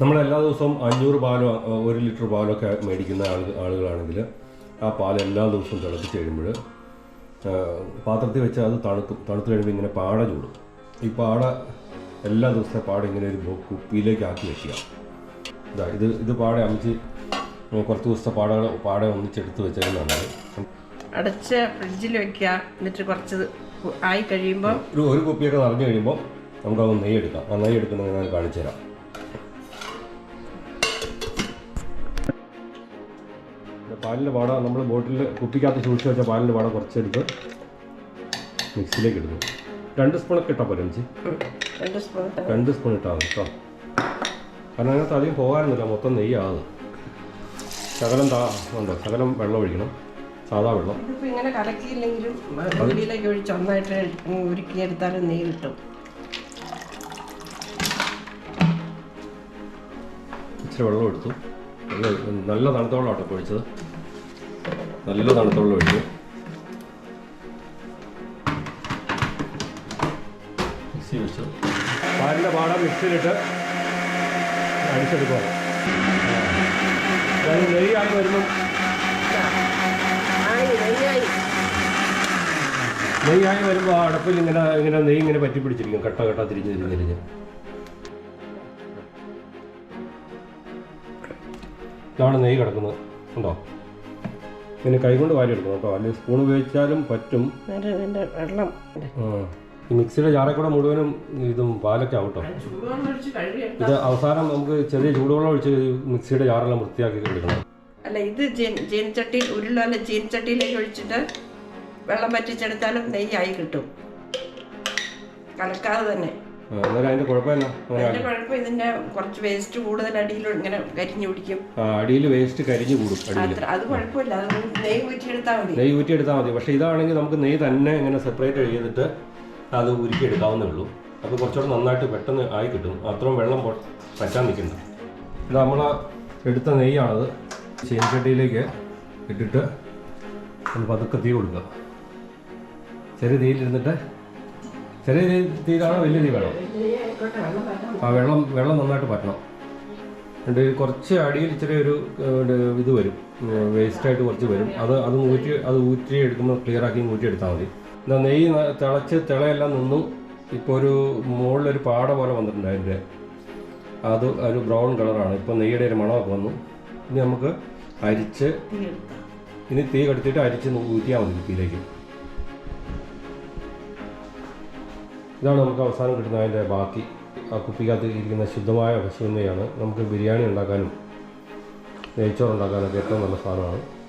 നമ്മൾ എല്ലാ ദിവസവും അഞ്ഞൂറ് പാലോ ഒരു ലിറ്റർ പാലൊക്കെ മേടിക്കുന്ന ആൾ ആളുകളാണെങ്കിൽ ആ പാൽ എല്ലാ ദിവസവും തിളപ്പിച്ച് കഴിയുമ്പോൾ പാത്രത്തിൽ വെച്ച് അത് തണുത്ത് തണുത്ത് കഴിയുമ്പോൾ ഇങ്ങനെ പാട ചൂടും. ഈ പാട എല്ലാ ദിവസത്തെ പാട ഇങ്ങനെ ഒരു കുപ്പിയിലേക്ക് ആക്കി വെക്കുക. ഇതാ ഇത് ഇത് പാട അമിച്ച് കുറച്ച് ദിവസത്തെ പാടകൾ പാട ഒന്നിച്ചെടുത്ത് വെച്ചേക്കുന്നതാണ് അടച്ച് ഫ്രിഡ്ജിൽ വെക്കുക. എന്നിട്ട് കുറച്ച് ആയി കഴിയുമ്പോൾ ഒരു ഒരു കുപ്പിയൊക്കെ നിറഞ്ഞു കഴിയുമ്പോൾ നമുക്കത് നെയ്യ് എടുക്കാം. ആ നെയ്യ് എടുക്കുന്നത് ഞാൻ കാണിച്ചു തരാം പാലിന്റെ പാട നമ്മൾ ബോട്ടിൽ കുപ്പിക്കകത്ത് സൂക്ഷിച്ച് വെച്ച പാലിന്റെ പാട കുറച്ചെടുത്ത് മിക്സിയിലേക്ക് ഇടുന്നു. രണ്ട് സ്പൂണൊക്കെ ഇട്ടാൽ പോരെ അഞ്ചി? രണ്ട് സ്പൂൺ ഇട്ട് സ്പൂൺ ഇട്ടാൽ മതി കേട്ടോ കാരണം അതിനകത്ത് അധികം പോകാനൊന്നുമില്ല മൊത്തം നെയ്യാകും ശകലം താ ഉണ്ടോ? ശകലം വെള്ളം ഒഴിക്കണം. സാധാ വെള്ളം. ഇങ്ങനെ കലക്കിയില്ലെങ്കിലും ഉള്ളിലേക്ക് ഒഴിച്ച് ഒന്നായിട്ട് ഉരുക്കിയെടുത്താലും നെയ്യ് കിട്ടും. ഇച്ചിരി വെള്ളം എടുത്തു. നല്ല നല്ല തണുത്ത വെള്ളം കേട്ടോ ഒഴിച്ചത്. നല്ല തണുത്തുള്ള ഒഴിച്ചു മിക്സി വെച്ചു പാലിന്റെ പാട മിക്സിയിലിട്ട് അടിച്ചെടുക്കുക നെയ്യായി വരുമ്പം നെയ്യായി വരുമ്പോൾ അടപ്പിൽ ഇങ്ങനെ ഇങ്ങനെ നെയ്യ് ഇങ്ങനെ പറ്റി പിടിച്ചിരിക്കും. കട്ട കട്ട തിരിഞ്ഞ് തിരിഞ്ഞ് തിരിഞ്ഞ്. ഇതാണ് നെയ്യ് കിടക്കുന്നത്. ഉണ്ടോ? പിന്നെ കൈകൊണ്ട് വാരി എടുക്കണം കേട്ടോ. അല്ലെങ്കിൽ സ്പൂൺ ഉപയോഗിച്ചാലും പറ്റും. വെള്ളം. ഈ മിക്സിയുടെ ജാറെ കൂടെ മുഴുവനും ഇതും പാലൊക്കെ ആവട്ടോ ഇത് അവസാനം നമുക്ക് ചെറിയ ചൂടുവെള്ളം ഒഴിച്ച് മിക്സിയുടെ ജാറെല്ലാം വൃത്തിയാക്കി എടുക്കണം. അല്ല ഇത് ചട്ടിയിൽ ചീനച്ചട്ടി ഉരുളല്ല ജീനച്ചട്ടിയിലേക്ക് ഒഴിച്ചിട്ട് വെള്ളം പറ്റിച്ചെടുത്താലും നെയ്യായി കിട്ടും. കലക്കാതെ തന്നെ. അതിന്റെ കുഴപ്പം ഇതിന്റെ കുറച്ച് വേസ്റ്റ് കൂടുതൽ അടിയിൽ ഇങ്ങനെ കരിഞ്ഞു പിടിക്കും. അടിയിൽ വേസ്റ്റ് കരിഞ്ഞു കൂടും അത് കുഴപ്പമില്ല. അത് നെയ്യ് ഊറ്റിയെടുത്താൽ മതി. ഊറ്റിയെടുത്താൽ മതി. പക്ഷേ ഇതാണെങ്കിൽ നമുക്ക് നെയ് തന്നെ ഇങ്ങനെ സെപ്പറേറ്റ് ചെയ്തിട്ട് അത് ഉരുക്കി എടുക്കാവുന്നേ ഉള്ളൂ. അപ്പോൾ കുറച്ചുകൂടെ നന്നായിട്ട് പെട്ടെന്ന് ആയി കിട്ടും. അത്രയും വെള്ളം പറ്റാൻ നിൽക്കുന്നു ഇത് നമ്മൾ എടുത്ത നെയ്യാണത്. ചീനച്ചട്ടിയിലേക്ക് ഇട്ടിട്ട് ഒന്ന് പതുക്കെ തീ കൊടുക്കുക. ചെറിയ തീയിലിരുന്നിട്ട് ചെറിയ തീ തീയിലാണോ വലിയ തീ വേണം ആ വെള്ളം വെള്ളം നന്നായിട്ട് പറ്റണം. എന്നിട്ട് കുറച്ച് അടിയിൽ ഇച്ചിരി ഒരു ഇത് വരും. വേസ്റ്റായിട്ട് കുറച്ച് വരും. അത് അത് ഊറ്റി അത് ഊറ്റി എടുക്കുമ്പോൾ ക്ലിയർ ആക്കി ഊറ്റി എടുത്താൽ മതി. എന്താ നെയ്യ് തിളച്ച് തിളയെല്ലാം നിന്നു. ഇപ്പോൾ ഒരു മുകളിലൊരു പാട പോലെ വന്നിട്ടുണ്ട് അതിന്റെ അത് ഒരു ബ്രൗൺ കളറാണ്. ഇപ്പോൾ നെയ്യുടെ ഒരു മണമൊക്കെ വന്നു. ഇനി നമുക്ക് അരിച്ച് ഇനി തീ കടത്തിയിട്ട് അരിച്ച് ഊറ്റിയാൽ മതി കുപ്പിയിലേക്ക് ഇതാണ് നമുക്ക് അവസാനം കിട്ടുന്ന അതിന്റെ ബാക്കി. ആ കുപ്പിക്കകത്ത് ഇരിക്കുന്ന ശുദ്ധമായ പശുവിനെയാണ് നമുക്ക് ബിരിയാണി ഉണ്ടാക്കാനും നെയ്ച്ചോറുണ്ടാക്കാനൊക്കെ ഏറ്റവും നല്ല സാധനമാണ്.